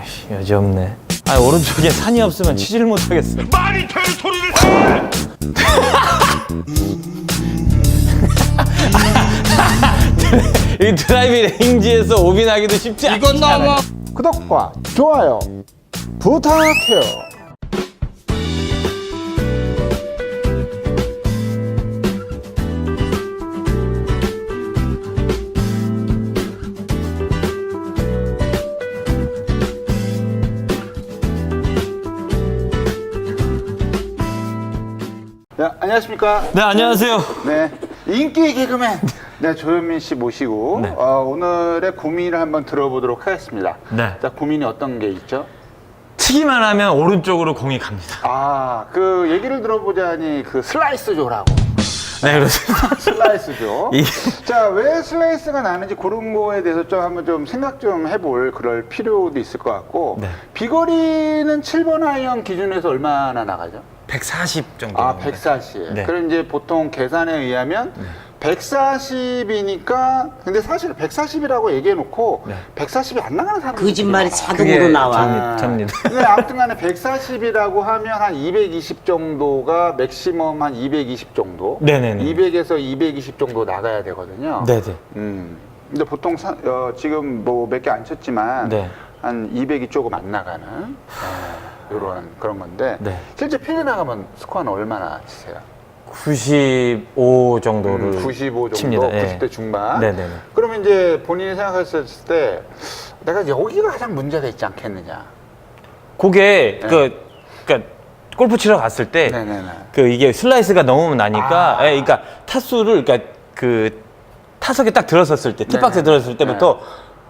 아이씨, 여지 없네. 아, 오른쪽에 산이 없으면 치지를 못하겠어. 말이 될 소리를 해! 이 드라이브 레인지에서 오빈하기도 쉽지 않 이건 너무 구독과 좋아요 부탁해요. 안녕하십니까? 네, 안녕하세요. 네, 인기 개그맨 네 조현민 씨 모시고 네. 어, 오늘의 고민을 한번 들어보도록 하겠습니다. 네. 자, 고민이 어떤 게 있죠? 치기만 하면 오른쪽으로 공이 갑니다. 아, 그 얘기를 들어보자니 그 슬라이스 조라고. 네, 그렇습니다. 슬라이스조. 이게- 자, 왜 슬라이스가 나는지 그런 거에 대해서 좀 한번 좀 생각 좀 해볼 그럴 필요도 있을 것 같고. 네. 비거리는 7번 아이언 기준에서 얼마나 나가죠? 140 정도. 아, 140. 네. 그럼 이제 보통 계산에 의하면 140이니까 근데 사실 140이라고 얘기해 놓고 네. 140이 안 나가는 사람이 거짓말이. 자동으로 나와. 접니다. 접니다. 근데 아무튼 간에 140이라고 하면 한 220 정도가 맥시멈 한 220 정도. 네네네. 200에서 220 정도 나가야 되거든요. 네, 네. 음. 근데 보통 사- 어, 지금 뭐 몇 개 안 쳤지만 네. 한 200이 조금 안 나가는 이런 그런 건데 네. 실제 필드 나가면 스코어는 얼마나 치세요? 95 정도를 음, 95 정도, 칩니다. 예. 90대 중반. 네네네. 그러면 이제 본인이 생각했을 때 내가 여기가 가장 문제가 있지 않겠느냐. 그게 네. 그 그러니까 골프 치러 갔을 때그 네네네. 이게 슬라이스가 너무 나니까 아. 예, 그러니까 타수를 그러니까 그 타석에 딱 들어섰을 때 티박스에 네네. 들어섰을 때부터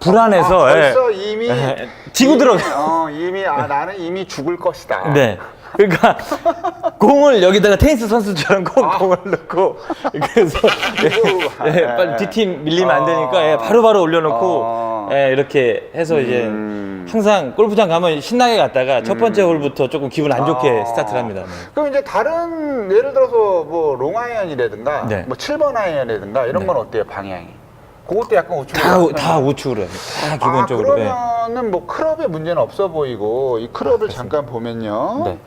불안해서 아, 예. 벌써 이미 예, 지고 이미, 들어가. 어, 이미 아 나는 이미 죽을 것이다. 네. 그러니까 공을 여기다가 테니스 선수처럼 공, 아. 공을 넣고 그래서 예, 예, 예, 빨리 예. 뒷팀 밀리면 안 되니까 어. 예, 바로바로 올려놓고 어. 예, 이렇게 해서 이제 음. 항상 골프장 가면 신나게 갔다가 첫 번째 홀부터 조금 기분 안 좋게 아. 스타트를 합니다. 네. 그럼 이제 다른 예를 들어서 뭐 롱아이언이라든가 네. 뭐 7번 아이언이라든가 이런 네. 건 어때요 방향이? 그것도 약간 우측으로 다, 가면- 다 우측으로 합니다. 다 기본적으로. 아, 예. 그러면은 뭐 클럽에 문제는 없어 보이고 이 클럽을 잠깐 보면요. 네.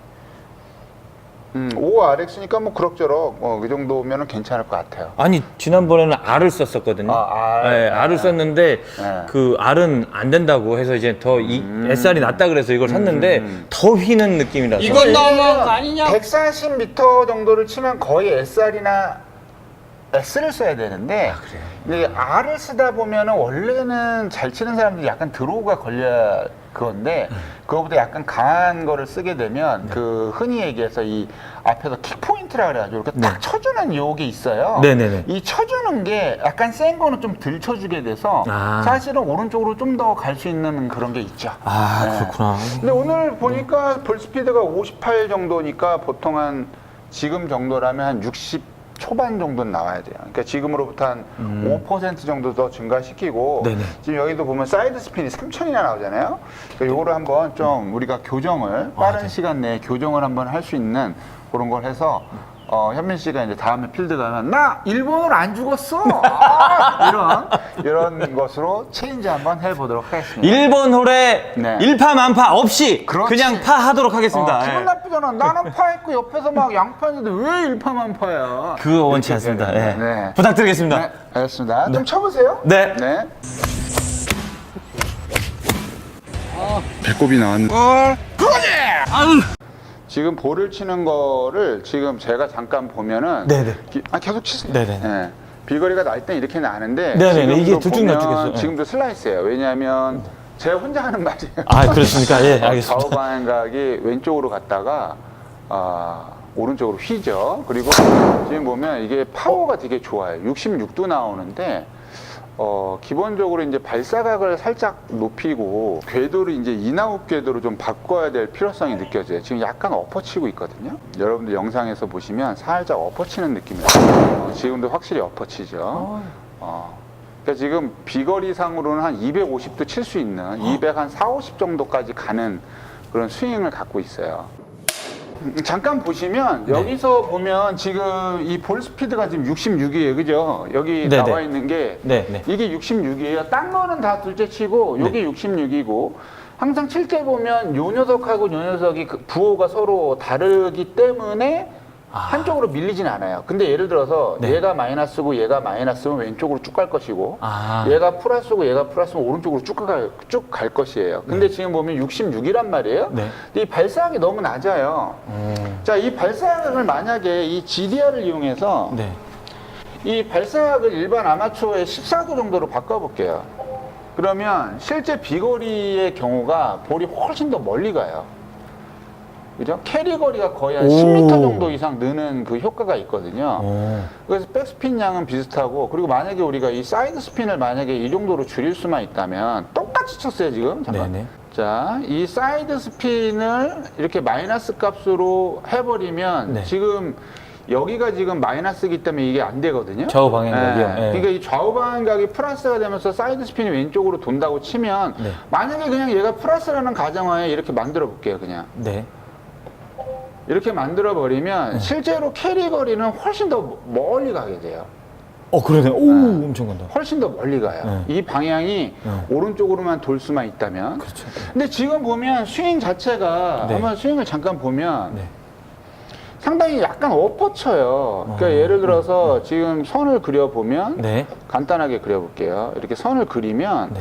음, 5RX니까 뭐 그럭저럭 뭐그 정도면은 괜찮을 것 같아요. 아니 지난번에는 R을 썼었거든요. 아, R. 예, R을 네. 썼는데 네. 그 R은 안 된다고 해서 이제 더 이, 음. SR이 낫다 그래서 이걸 샀는데 음. 더 휘는 느낌이라서. 이건 너무한 거 아니냐? 140m 정도를 치면 거의 SR이나 S를 써야 되는데 아, 그래요? 근데 R을 쓰다 보면 은 원래는 잘 치는 사람들이 약간 드로우가 걸려 그건데 네. 그거보다 약간 강한 거를 쓰게 되면 그 흔히 얘기해서 이 앞에서 킥 포인트라 그래가지고 이렇게 딱 네. 쳐주는 요게 있어요. 네네네. 이 쳐주는 게 약간 센 거는 좀 덜 쳐주게 돼서 아. 사실은 오른쪽으로 좀 더 갈 수 있는 그런 게 있죠. 아 네. 그렇구나. 근데 오늘 보니까 볼 스피드가 58 정도니까 보통 한 지금 정도라면 한 60 초반 정도는 나와야 돼요. 그러니까 지금으로부터 한 5% 정도 더 증가시키고 음. 네네. 지금 여기도 보면 사이드 스핀이 3천이나 나오잖아요. 그러니까 요거를 한번 좀 우리가 교정을 빠른 네. 시간 내에 교정을 한번 할 수 있는 그런 걸 해서 어, 현민 씨가 이제 다음에 필드 가면 나 일본어로 안 죽었어 아! 이런 이런 것으로 체인지 한번 해보도록 하겠습니다. 1번 홀에 네. 일파만파 없이 그렇지. 그냥 파하도록 하겠습니다. 어, 예. 기분 나쁘잖아. 나는 파했고 옆에서 막 양파했는데 왜 일파만파야? 그거 원치 않습니다. 예. 네. 부탁드리겠습니다. 네, 알겠습니다. 좀 쳐보세요. 네. 네. 배꼽이 나왔네. 지 금 볼을 치는 거를 지금 제가 잠깐 보면은 네네. 기- 아, 계속 치세요. 네네. 예. 비거리가 날 땐 이렇게 나는데. 이게 지금도 들쭉날쭉해서, 보면 예. 지금도 슬라이스예요. 왜냐하면 제가 혼자 하는 말이에요. 아 그렇습니까? 예, 어, 알겠습니다. 좌우 방향각이 왼쪽으로 갔다가 아, 오른쪽으로 휘죠. 그리고 지금 보면 이게 파워가 되게 좋아요. 66도 나오는데 어, 기본적으로 이제 발사각을 살짝 높이고 궤도를 이제 인아웃 궤도로 좀 바꿔야 될 필요성이 느껴져요. 지금 약간 엎어치고 있거든요. 여러분들 영상에서 보시면 살짝 엎어치는 느낌이에요. 어, 지금도 확실히 엎어치죠. 어. 그러니까 지금 비거리상으로는 한 250도 칠 수 있는 200 한 4, 50 정도까지 가는 그런 스윙을 갖고 있어요. 음, 잠깐 보시면 여기서 보면 지금 이 볼 스피드가 지금 66이에요, 그죠? 여기 네, 나와 네. 있는 게 네, 네. 이게 66이에요. 딴 거는 다 둘째 치고 이게 66이고 항상 칠 때 보면 요 녀석하고 요 녀석이 그 부호가 서로 다르기 때문에 한쪽으로 밀리진 않아요. 근데 예를 들어서 네. 얘가 마이너스고 얘가 마이너스면 왼쪽으로 쭉 갈 것이고 아. 얘가 플러스고 얘가 플러스면 오른쪽으로 쭉갈쭉갈 것이에요. 근데 지금 보면 66이란 말이에요. 네. 근데 이 발사각이 너무 낮아요. 음. 자, 이 발사각을 만약에 이 GDR을 이용해서 네. 이 발사각을 일반 아마추어의 14도 정도로 바꿔볼게요. 그러면 실제 비거리의 경우가 볼이 훨씬 더 멀리 가요. 그죠? 캐리 거리가 거의 한 오. 10m 정도 이상 느는 그 효과가 있거든요. 오. 그래서 백스핀 양은 비슷하고 그리고 만약에 우리가 이 사이드 스핀을 만약에 이 정도로 줄일 수만 있다면 똑같이 쳤어요 지금 잠깐. 네네. 자, 이 사이드 스핀을 이렇게 마이너스 값으로 해버리면 네. 지금 여기가 지금 마이너스이기 때문에 이게 안 되거든요. 좌우 방향각이요? 네. 그러니까 이 좌우 방향각이 플러스가 되면서 사이드 스핀이 왼쪽으로 돈다고 치면 네. 만약에 그냥 얘가 플러스라는 가정하에 이렇게 만들어 볼게요, 그냥. 네. 이렇게 만들어 버리면 실제로 캐리 거리는 훨씬 더 멀리 가게 돼요. 어 그러네. 오 엄청 간다. 훨씬 더 멀리 가요. 네. 이 방향이 네. 오른쪽으로만 돌 수만 있다면. 그렇죠. 근데 지금 보면 스윙 자체가 네. 한번 스윙을 잠깐 보면 네. 상당히 약간 엎어쳐요. 그러니까 어. 예를 들어서 지금 선을 그려 보면 네. 간단하게 그려 볼게요. 이렇게 선을 그리면 네.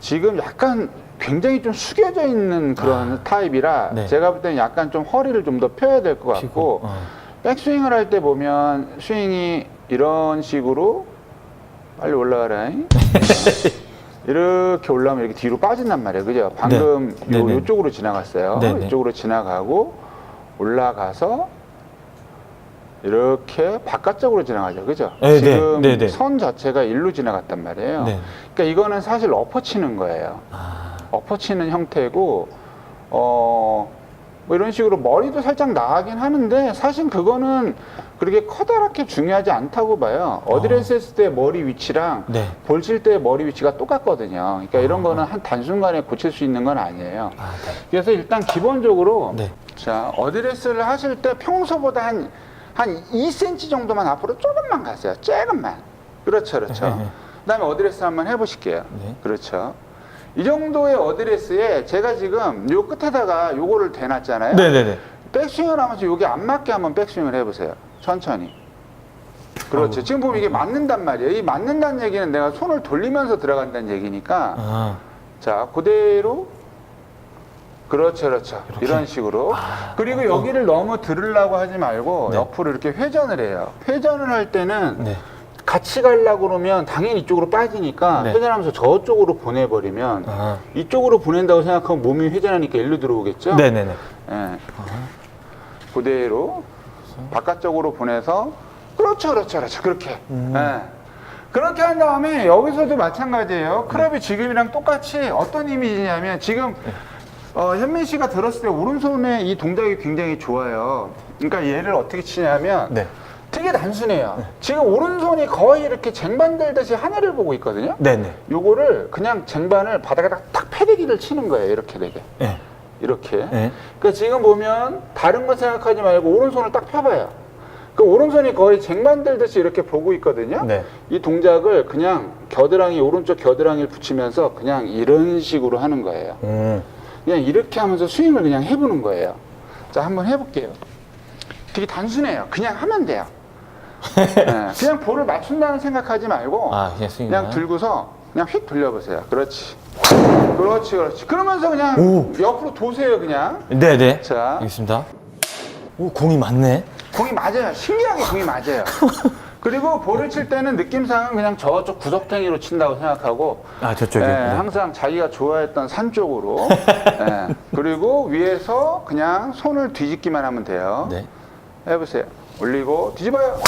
지금 약간 굉장히 좀 숙여져 있는 그런 타입이라 네. 제가 볼 때는 약간 좀 허리를 좀 더 펴야 될 것 같고. 어. 백스윙을 할 때 보면 스윙이 이런 식으로 빨리 올라가라. 이렇게 올라오면 이렇게 뒤로 빠진단 말이에요. 그죠? 방금 네. 요, 네네. 요쪽으로 지나갔어요. 네네. 이쪽으로 지나가고 올라가서 이렇게 바깥쪽으로 지나가죠. 그죠? 네, 네. 지금 네네. 선 자체가 일로 지나갔단 말이에요. 네. 그러니까 이거는 사실 엎어치는 거예요. 아. 엎어치는 형태고 어, 뭐 이런 식으로 머리도 살짝 나가긴 하는데 사실 그거는 그렇게 커다랗게 중요하지 않다고 봐요. 어드레스 했을 때 머리 위치랑 네. 볼칠 때 머리 위치가 똑같거든요. 그러니까 이런 거는 한 단순간에 고칠 수 있는 건 아니에요. 아, 네. 그래서 일단 기본적으로 네. 자 어드레스를 하실 때 평소보다 한, 한 2cm 정도만 앞으로 조금만 가세요. 조금만. 그렇죠, 그렇죠. 네. 그다음에 어드레스 한번 해보실게요. 네. 그렇죠. 이 정도의 어드레스에 제가 지금 요 끝에다가 요거를 대놨잖아요. 네네네. 백스윙을 하면서 요게 안 맞게 한번 백스윙을 해보세요. 천천히. 그렇죠. 지금 보면 이게 맞는단 말이에요. 이 맞는다는 얘기는 내가 손을 돌리면서 들어간다는 얘기니까 아. 자, 그대로. 그렇죠, 그렇죠. 이런 식으로. 아, 그리고 어, 여기를 너무 들으려고 하지 말고 네. 옆으로 이렇게 회전을 해요. 회전을 할 때는 네. 같이 가려고 그러면 당연히 이쪽으로 빠지니까 네. 회전하면서 저쪽으로 보내버리면 아. 이쪽으로 보낸다고 생각하면 몸이 회전하니까 일로 들어오겠죠? 네네네. 예. 그대로 바깥쪽으로 보내서 그렇죠, 그렇죠, 그렇죠. 그렇게. 음. 예. 그렇게 한 다음에 여기서도 마찬가지예요. 크랩이 지금이랑 똑같이 어떤 이미지냐면 지금 어, 현민 씨가 들었을 때 오른손에 이 동작이 굉장히 좋아요. 그러니까 얘를 어떻게 치냐면 네. 되게 단순해요. 지금 오른손이 거의 이렇게 쟁반 들듯이 하늘을 보고 있거든요. 네네. 요거를 그냥 쟁반을 바닥에다 탁 패대기를 치는 거예요. 이렇게 되게. 네. 이렇게. 네. 그러니까 지금 보면 다른 거 생각하지 말고 오른손을 딱 펴봐요. 그 오른손이 거의 쟁반 들듯이 이렇게 보고 있거든요. 네. 이 동작을 그냥 겨드랑이 오른쪽 겨드랑이를 붙이면서 그냥 이런 식으로 하는 거예요. 음. 그냥 이렇게 하면서 스윙을 그냥 해보는 거예요. 자, 한번 해볼게요. 되게 단순해요. 그냥 하면 돼요. 네, 그냥 볼을 맞춘다는 생각하지 말고 아 그냥 스윙. 그냥 들고서 그냥 휙 돌려보세요. 그렇지. 그렇지, 그렇지. 그러면서 그냥 오. 옆으로 도세요, 그냥. 네네. 자. 알겠습니다. 오 공이 맞네. 공이 맞아요. 신기하게 공이 맞아요. 그리고 볼을 칠 때는 느낌상은 그냥 저쪽 구석탱이로 친다고 생각하고 아 저쪽에. 예, 네. 항상 자기가 좋아했던 산 쪽으로 예, 그리고 위에서 그냥 손을 뒤집기만 하면 돼요. 네. 해보세요. 올리고 뒤집어요.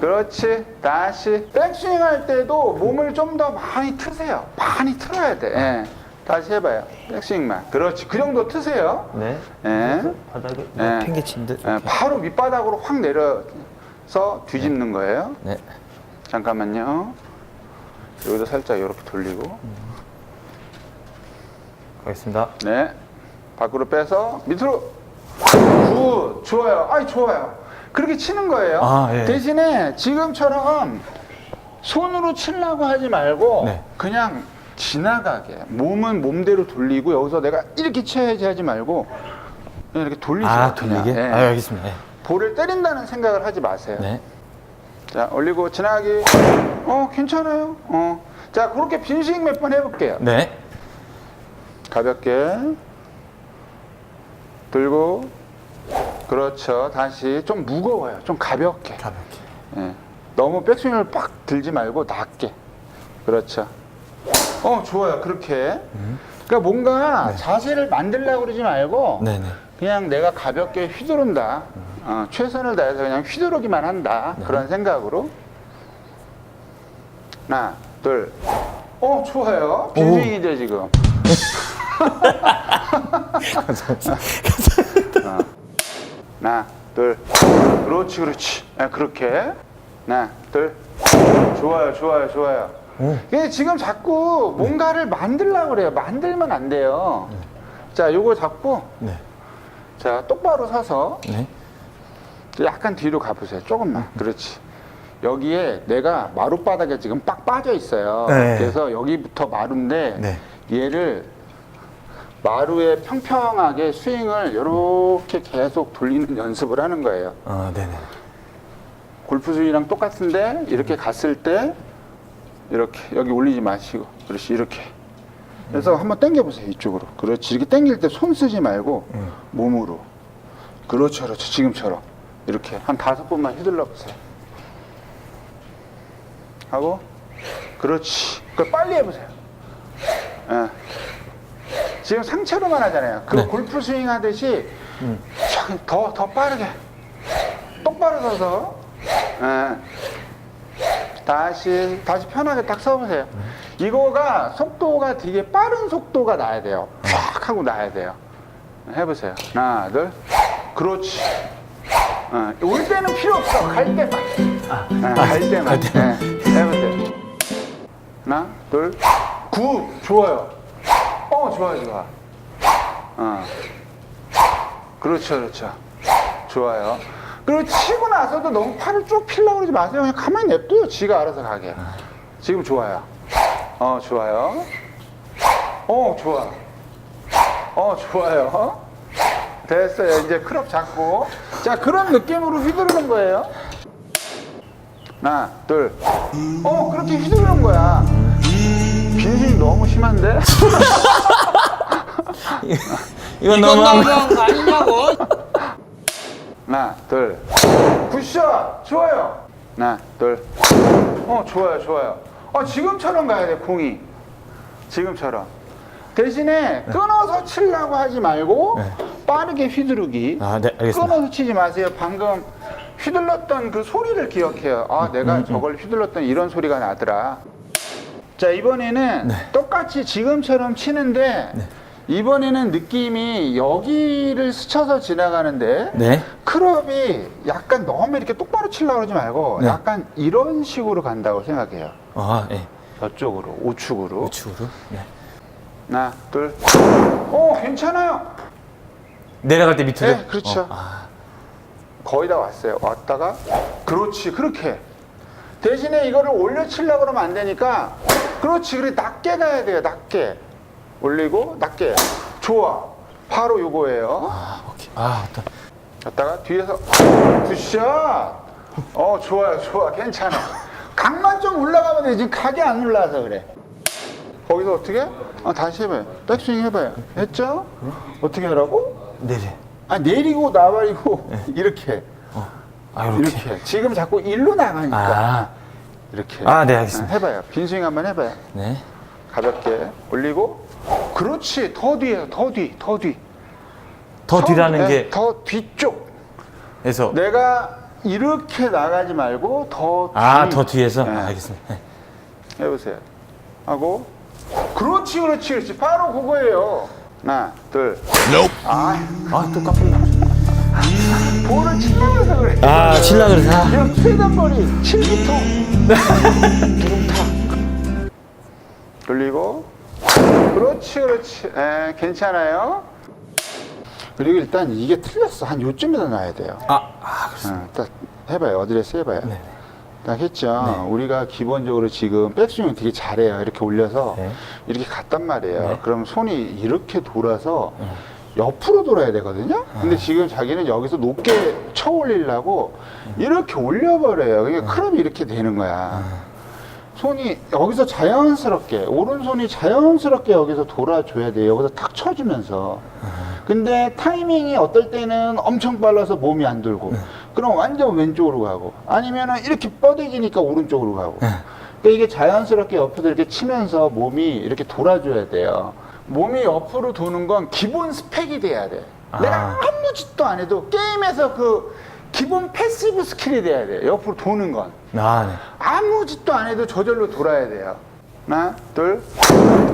그렇지. 다시 백스윙 할 때도 몸을 좀 더 많이 트세요. 많이 틀어야 돼. 예. 다시 해봐요. 백스윙만. 그렇지. 그 정도 트세요. 네. 예. 바닥에 네. 팽개친 듯. 예, 바로 밑바닥으로 확 내려서 뒤집는 거예요. 네. 잠깐만요. 여기도 살짝 이렇게 돌리고. 가겠습니다. 네. 밖으로 빼서 밑으로. 굿. 좋아요. 아이, 좋아요. 그렇게 치는 거예요. 아, 예. 대신에 지금처럼 손으로 치려고 하지 말고 네. 그냥 지나가게 몸은 몸대로 돌리고 여기서 내가 이렇게 쳐야지 하지 말고 그냥 이렇게 돌리세요. 아, 그냥. 돌리게? 예. 아, 알겠습니다. 네. 볼을 때린다는 생각을 하지 마세요. 네. 자, 올리고 지나가기. 어, 괜찮아요. 어. 자, 그렇게 빈스윙 몇번 해볼게요. 네. 가볍게 들고 그렇죠. 다시 좀 무거워요. 좀 가볍게. 가볍게. 예. 너무 백스윙을 빡 들지 말고 낮게. 그렇죠. 어, 좋아요. 그렇게. 그러니까 뭔가 자세를 만들려고 그러지 말고 네네. 그냥 내가 가볍게 휘두른다. 어, 최선을 다해서 그냥 휘두르기만 한다. 그런 생각으로. 하나, 둘. 어, 좋아요. 빈스윙이죠, 지금. 어. 하나, 둘. 그렇지, 그렇지. 아, 그렇게. 하나, 둘. 좋아요, 좋아요, 좋아요. 근데 지금 자꾸 뭔가를 만들려고 그래요. 만들면 안 돼요. 자, 요거 잡고, 네. 자, 똑바로 서서 네. 약간 뒤로 가보세요. 조금만. 그렇지. 여기에 내가 마룻바닥에 지금 빡 빠져 있어요. 네. 그래서 여기부터 마루인데 네. 얘를 마루에 평평하게 스윙을 이렇게 계속 돌리는 연습을 하는 거예요. 어, 네네. 골프 스윙이랑 똑같은데 이렇게 갔을 때 이렇게 여기 올리지 마시고 그렇지 이렇게. 그래서 한번 당겨 보세요 이쪽으로. 그렇지 이렇게 당길 때 손 쓰지 말고 몸으로. 그렇죠 그렇죠 지금처럼. 이렇게 한 다섯 번만 휘둘러 보세요. 하고 그렇지. 그 빨리 해보세요. 예. 지금 상체로만 하잖아요 그 네. 골프 스윙 하듯이 더더 빠르게 똑바로 서서 예. 다시 다시 편하게 딱 서보세요. 이거가 속도가 되게 빠른 속도가 나야 돼요. 쫙 하고 나야 돼요. 해보세요. 하나, 둘, 그렇지. 어, 올 때는 필요 없어. 갈 때만. 어, 갈 때만. 예, 해보세요. 하나, 둘, 굿, 좋아요. 어, 좋아요, 좋아. 어. 그렇죠, 그렇죠. 좋아요. 그리고 치고 나서도 너무 팔을 쭉 필라고 그러지 마세요. 그냥 가만히 냅둬요. 지가 알아서 가게. 지금 좋아요. 어, 좋아요. 어, 좋아. 어, 좋아요. 됐어요. 이제 클럽 잡고. 자, 그런 느낌으로 휘두르는 거예요. 하나, 둘. 어, 그렇게 휘두르는 거야. 빈스윙 너무 심한데? 이건 이건 너무 너무한 거 아니냐고. 하나, 둘. 굿샷! 좋아요. 하나, 둘. 어, 좋아요, 좋아요. 어, 지금처럼 가야 돼, 공이. 지금처럼. 대신에 끊어서 치려고 하지 말고 네. 빠르게 휘두르기. 아, 네, 알겠습니다. 끊어서 치지 마세요. 방금 휘둘렀던 그 소리를 기억해요. 아, 음, 내가 저걸 휘둘렀던 이런 소리가 나더라. 자, 이번에는 네. 똑같이 지금처럼 치는데 이번에는 느낌이 여기를 스쳐서 지나가는데 네. 클럽이 약간 너무 이렇게 똑바로 치려고 그러지 말고 네. 약간 이런 식으로 간다고 생각해요. 아, 예. 저쪽으로, 우측으로. 우측으로. 네. 하나, 둘. 오, 괜찮아요. 내려갈 때 밑으로. 네, 그렇죠. 어, 아, 거의 다 왔어요. 왔다가 그렇지 그렇게 대신에 이거를 올려 치려고 그러면 안 되니까 그렇지 그래 낮게 가야 돼요 낮게 올리고 낮게. 좋아. 바로 요거예요. 아, 오케이. 아, 또. 갔다가 뒤에서 굿샷. 어 좋아요 좋아. 괜찮아. 각만 좀 올라가면 돼 지금 각이 안 올라와서 그래. 거기서 어떻게? 아 다시 해봐요. 백스윙 해봐요. 했죠? 어떻게 하라고? 네네. 아 내리고 나발이고 이렇게. 아, 이렇게. 이렇게. 지금 자꾸 일로 나가니까. 아, 이렇게. 아, 네, 알겠습니다. 해봐요. 빈스윙 한번 해봐요. 네. 가볍게 올리고 그렇지 더 뒤에요 더 뒤 더 뒤 더 뒤라는 게 더 뒤쪽 해서 내가 이렇게 나가지 말고 더 뒤. 아, 더 뒤에서. 네. 아, 알겠습니다. 네. 해보세요 하고 그렇지 그렇지 그렇지 바로 그거예요 하나 둘 아, 아, 또 깜빡이야. 볼을 치면서 그래 아, 칠라 그래서. 아. 지금 최단거리 7m 두둥탁 돌리고 그렇지 그렇지 에, 괜찮아요 그리고 일단 이게 틀렸어 한 요쯤에다 놔야 돼요 아, 아, 그렇습니다. 어, 딱 해봐요 어드레스 해봐요 네. 딱 했죠. 우리가 기본적으로 지금 백스윙을 되게 잘해요. 이렇게 올려서 네. 이렇게 갔단 말이에요. 네. 그럼 손이 이렇게 돌아서 옆으로 돌아야 되거든요. 근데 지금 자기는 여기서 높게 쳐 올리려고 이렇게 올려버려요. 그러니까 크롭이 이렇게 되는 거야. 손이 여기서 자연스럽게 오른손이 자연스럽게 여기서 돌아줘야 돼요. 여기서 탁 쳐주면서. 근데 타이밍이 어떨 때는 엄청 빨라서 몸이 안 돌고 그럼 완전 왼쪽으로 가고 아니면은 이렇게 뻗어지니까 오른쪽으로 가고 그러니까 이게 자연스럽게 옆으로 이렇게 치면서 몸이 이렇게 돌아줘야 돼요. 몸이 옆으로 도는 건 기본 스펙이 돼야 돼. 내가 아무 짓도 안 해도 게임에서 그 기본 패시브 스킬이 돼야 돼. 옆으로 도는 건. 아, 네. 아무 짓도 안 해도 저절로 돌아야 돼요. 하나, 둘.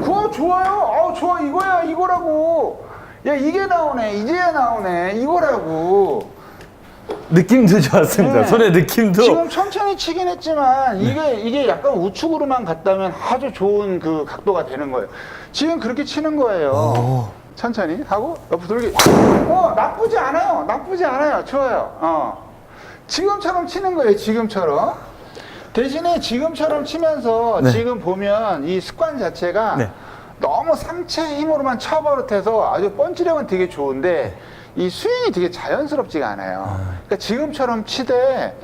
그거 좋아요. 아우, 좋아. 이거야, 이거라고. 야, 이게 나오네. 이제야 나오네. 이거라고. 느낌도 좋았습니다. 네. 손의 느낌도. 지금 천천히 치긴 했지만 이게 이게 약간 우측으로만 갔다면 아주 좋은 그 각도가 되는 거예요. 지금 그렇게 치는 거예요. 오. 천천히 하고 옆으로 돌기. 어 나쁘지 않아요. 나쁘지 않아요. 좋아요. 어 지금처럼 치는 거예요. 지금처럼. 대신에 지금처럼 치면서 네. 지금 보면 이 습관 자체가 네. 너무 상체 힘으로만 쳐버릇해서 아주 펀치력은 되게 좋은데 이 스윙이 되게 자연스럽지가 않아요. 그러니까 지금처럼 치되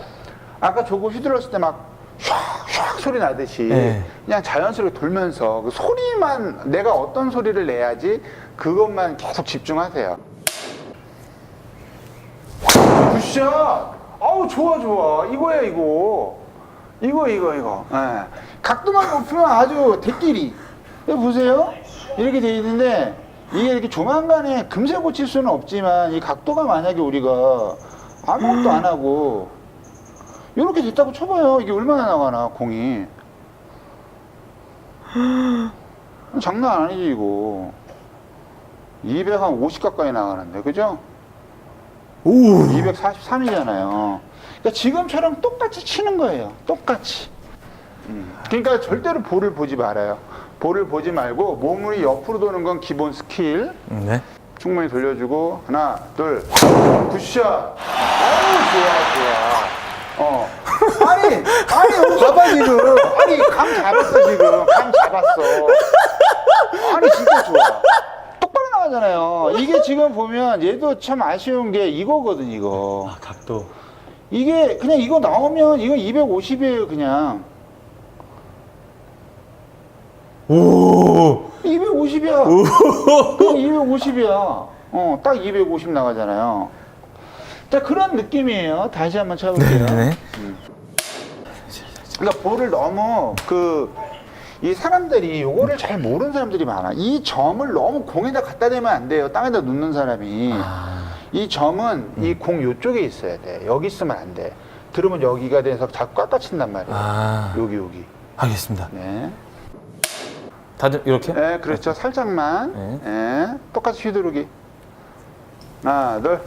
아까 저거 휘둘렀을 때막 샥샥 소리 나듯이 네. 그냥 자연스럽게 돌면서 그 소리만 내가 어떤 소리를 내야지 그것만 계속 집중하세요. 굿샷! 아우 좋아 좋아. 이거야 이거. 이거 이거 이거. 예. 각도만 높으면 아주 대끼리. 여기 보세요. 이렇게 돼 있는데 이게 이렇게 조만간에 금세 고칠 수는 없지만 이 각도가 만약에 우리가 아무것도 안 하고 이렇게 됐다고 쳐봐요. 이게 얼마나 나가나 공이. 장난 아니지 이거 250 가까이 나가는데 그죠? 오. 243이잖아요. 그러니까 지금처럼 똑같이 치는 거예요. 똑같이. 음. 그러니까 절대로 볼을 보지 말아요. 볼을 보지 말고 몸이 옆으로 도는 건 기본 스킬. 네. 충분히 돌려주고 하나, 둘, 굿샷. 아우 좋아 좋아. 어. 아니 아니 봐봐 지금. 아니 감 잡았어 지금. 감 잡았어. 아니 진짜 좋아. 나가잖아요. 이게 지금 보면 얘도 참 아쉬운 게 이거거든 이거. 아, 각도. 이게 그냥 이거 나오면 이거 250이에요 그냥. 오. 250이야. 그냥 250이야. 어, 딱 250 나가잖아요. 자, 그런 느낌이에요. 다시 한번 쳐볼게요. 네네. 그러니까 볼을 너무 그, 이 사람들이 요거를 잘 모르는 사람들이 많아. 이 점을 너무 공에다 갖다 대면 안 돼요. 땅에다 놓는 사람이. 아. 이 점은 이 공 요쪽에 있어야 돼. 여기 있으면 안 돼. 들으면 여기가 돼서 자꾸 깎아 친단 말이에요. 아. 여기, 여기. 알겠습니다. 네. 다들 이렇게? 네, 그렇죠. 살짝만. 네. 네. 똑같이 휘두르기. 하나, 둘.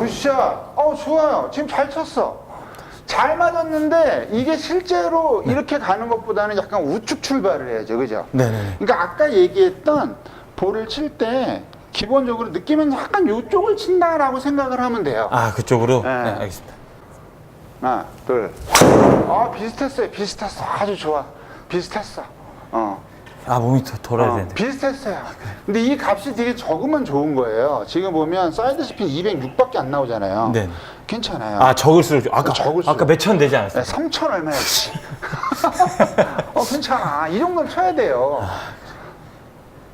굿샷. 어, 좋아요. 지금 잘 쳤어. 잘 맞았는데 이게 실제로 이렇게 가는 것보다는 약간 우측 출발을 해야죠. 그죠? 네네. 그러니까 아까 얘기했던 볼을 칠 때 기본적으로 느낌은 약간 이쪽을 친다라고 생각을 하면 돼요. 아, 그쪽으로? 네. 네, 알겠습니다. 하나, 둘. 아, 비슷했어요. 비슷했어. 아주 좋아. 비슷했어. 어. 아, 몸이 더 돌아야 어, 되는데. 비슷했어요. 근데 이 값이 되게 적으면 좋은 거예요. 지금 보면 사이드 스핀 206밖에 안 나오잖아요. 네. 괜찮아요. 아, 적을수록. 좋- 아까, 적을수록. 아까 몇 천 되지 않았어요? 네, 3천 얼마였지? 어, 괜찮아. 이 정도는 쳐야 돼요.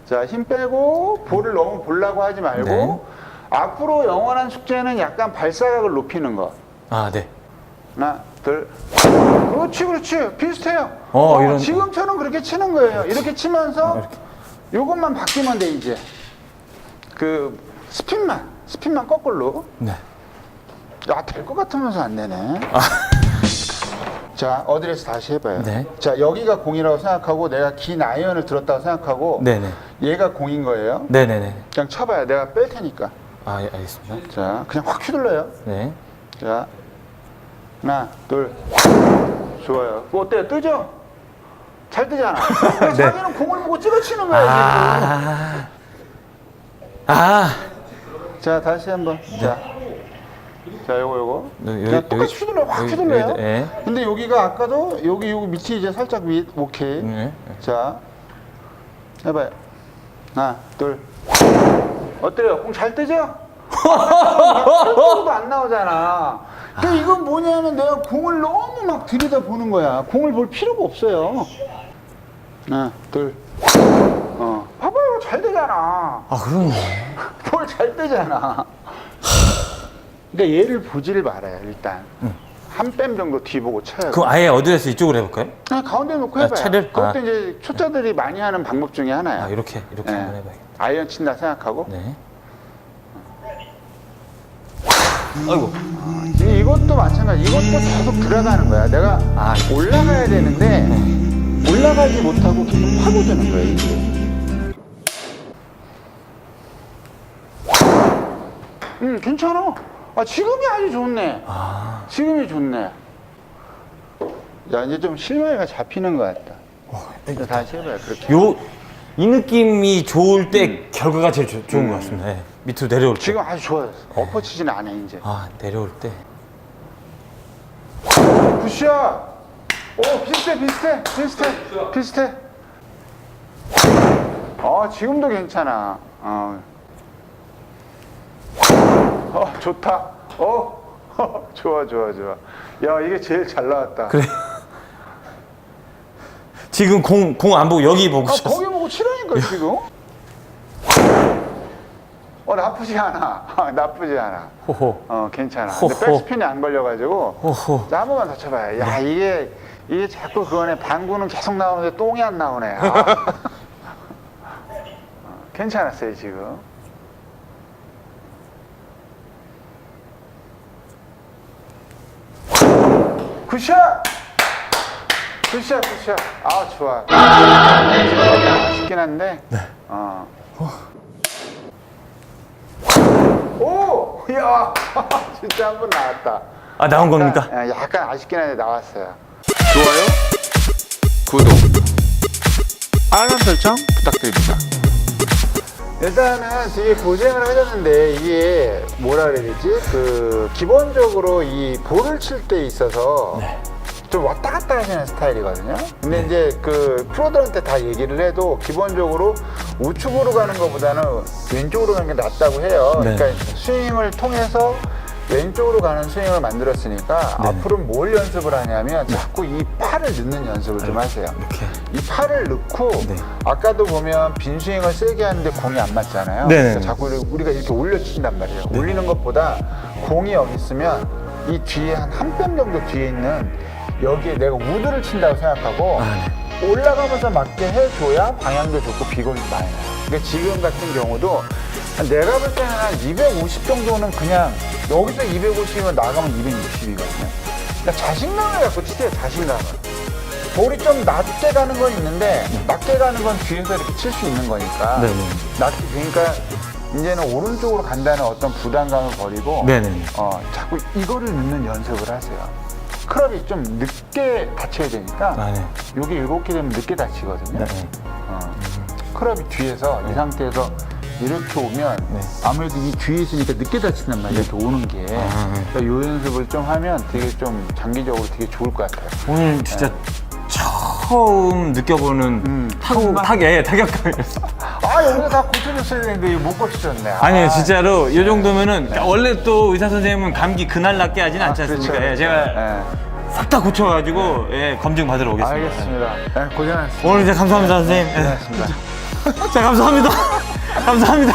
자, 힘 빼고 볼을 너무 보려고 하지 말고 네. 앞으로 영원한 숙제는 약간 발사각을 높이는 거. 아, 네. 하나, 둘. 그렇지, 그렇지. 비슷해요. 어, 이런- 지금처럼 그렇게 치는 거예요. 이렇게 치면서 이렇게. 요것만 바뀌면 돼, 이제. 그, 스핀만. 스핀만 거꾸로. 네. 아, 될것 같으면서 안 되네. 자, 어드레스 다시 해봐요. 네. 자, 여기가 공이라고 생각하고 내가 긴 아이언을 들었다고 생각하고 네네. 얘가 공인 거예요. 네네네. 그냥 쳐봐요. 내가 뺄 테니까. 아, 예, 알겠습니다. 자, 그냥 확 휘둘러요. 네. 자, 하나, 둘. 좋아요. 뭐 어때요? 뜨죠? 잘 뜨잖아. 네. 자기는 공을 보고 찍어치는 거야. 아. 아. 자, 다시 한 번. 자, 자, 요거 요거. 네, 여기, 그냥 똑같이 여기, 휘둘러요. 확 여기, 휘둘러요. 여기, 예. 근데 여기가 아까도 여기 여기 밑이 이제 살짝 밑 오케이. 네. 자, 해봐요. 하나, 둘. 어때요? 공 잘 뜨죠? 속도도 안 나오잖아. 근데 이건 뭐냐면 내가 공을 너무 막 들여다 보는 거야. 공을 볼 필요가 없어요. 하나, 둘. 어, 봐봐요. 잘 되잖아. 아 그러네. 볼잘 뜨잖아. 그러니까 얘를 보지를 말아요, 일단. 한 뺨 정도 뒤 보고 쳐요. 그럼 아예 어드레스 이쪽으로 해볼까요? 그냥 가운데 놓고 아, 해봐요. 차를? 그것도 아. 이제 초짜들이 많이 하는 방법 중에 하나야. 아 이렇게 이렇게 예. 한번 해봐야겠다. 아이언 친다 생각하고. 네. 아이고. 이- 이것도 마찬가지. 이것도 계속 들어가는 거야. 내가 아. 올라가야 되는데 올라가지 못하고 계속 파고드는 거야. 이게. 음, 괜찮아. 아, 지금이 아주 좋네. 아. 지금이 좋네. 야, 이제 좀 실마리가 잡히는 것 같다. 이제 다시 해봐요. 그렇게. 요 이 느낌이 좋을 때 결과가 제일 조- 좋은 것 같습니다. 예. 밑으로 내려올 때. 지금 아주 좋아졌어. 엎어치지는 않아, 이제. 아 내려올 때. 굿샷! 오, 비슷해, 비슷해, 비슷해, 비슷해. 어, 지금도 괜찮아. 어, 어 좋다. 어, 좋아, 좋아, 좋아. 야, 이게 제일 잘 나왔다. 그래. 지금 공 공 안 보고 여기 보고 아, 쳤어. 거기 보고 치라니까, 지금. 어, 나쁘지 않아. 아, 나쁘지 않아. 호호. 어, 괜찮아. 근데 호호. 백스핀이 안 걸려가지고. 호호. 자, 한 번만 더 쳐봐요. 야, 이게, 이게 자꾸 그거네. 방구는 계속 나오는데 똥이 안 나오네. 아. 어, 괜찮았어요, 지금. 굿샷! 굿샷, 굿샷. 아, 좋아. 아쉽긴 한데. 어. 오! 야! 진짜 한 번 나왔다. 아 나온 겁니까? 약간, 약간 아쉽긴 한데 나왔어요. 좋아요, 구독, 알람 설정 부탁드립니다. 일단은 되게 고생을 하셨는데 이게 뭐라 그래야 되지? 그 기본적으로 이 볼을 칠 때 있어서 좀 왔다 갔다 하시는 스타일이거든요. 근데 이제 그 프로들한테 다 얘기를 해도 기본적으로 우측으로 가는 것보다는 왼쪽으로 가는 게 낫다고 해요. 네. 그러니까 스윙을 통해서 왼쪽으로 가는 스윙을 만들었으니까 네. 앞으로 뭘 연습을 하냐면 자꾸 이 팔을 넣는 연습을 좀 하세요. 이렇게. 이 팔을 넣고 네. 아까도 보면 빈 스윙을 세게 하는데 공이 안 맞잖아요. 네네. 그러니까 자꾸 이렇게 우리가 이렇게 올려친단 말이에요. 올리는 것보다 공이 여기 있으면 이 뒤에 한 한 뼘 정도 뒤에 있는 여기에 내가 우드를 친다고 생각하고 아, 네. 올라가면서 맞게 해줘야 방향도 좋고 비거리 많이 나요. 그러니까 지금 같은 경우도 한 내가 볼 때는 한 250 정도는 그냥 여기서 250이면 나가면 260이거든요. 그러니까 자신감을 갖고 치세요, 자신감을. 볼이 좀 낮게 가는 건 있는데 낮게 가는 건 뒤에서 이렇게 칠 수 있는 거니까 네 네. 낮게 그러니까 이제는 오른쪽으로 간다는 어떤 부담감을 버리고 네 네. 어, 자꾸 이거를 넣는 연습을 하세요. 클럽이 좀 늦게 다쳐야 되니까 아 네. 여기 이렇게 되면 늦게 다치거든요. 네. 네. 어, 클럽이 뒤에서 이 상태에서 이렇게 오면 네. 아무래도 이 뒤에 있으니까 늦게 다친단 말이에요. 이렇게 오는 게. 아, 네. 그러니까 이 연습을 좀 하면 되게 좀 장기적으로 되게 좋을 것 같아요. 오늘 진짜 처음 느껴보는 음, 타고 타고만? 타게 타격감이었어. 아 여기서 다 고쳐줬어야 되는데 이거 못 고쳐줬네. 아니에요, 아, 진짜로 이 정도면은 원래 또 의사 선생님은 감기 그날 낫게 하진 않지 그렇죠, 않습니까? 예, 그렇죠. 제가 예. 싹 다 고쳐가지고 예, 검증 받으러 오겠습니다. 알겠습니다. 예, 고생하셨습니다. 오늘 이제 감사합니다, 선생님. 예. 고생하셨습니다. 자, 감사합니다. 감사합니다.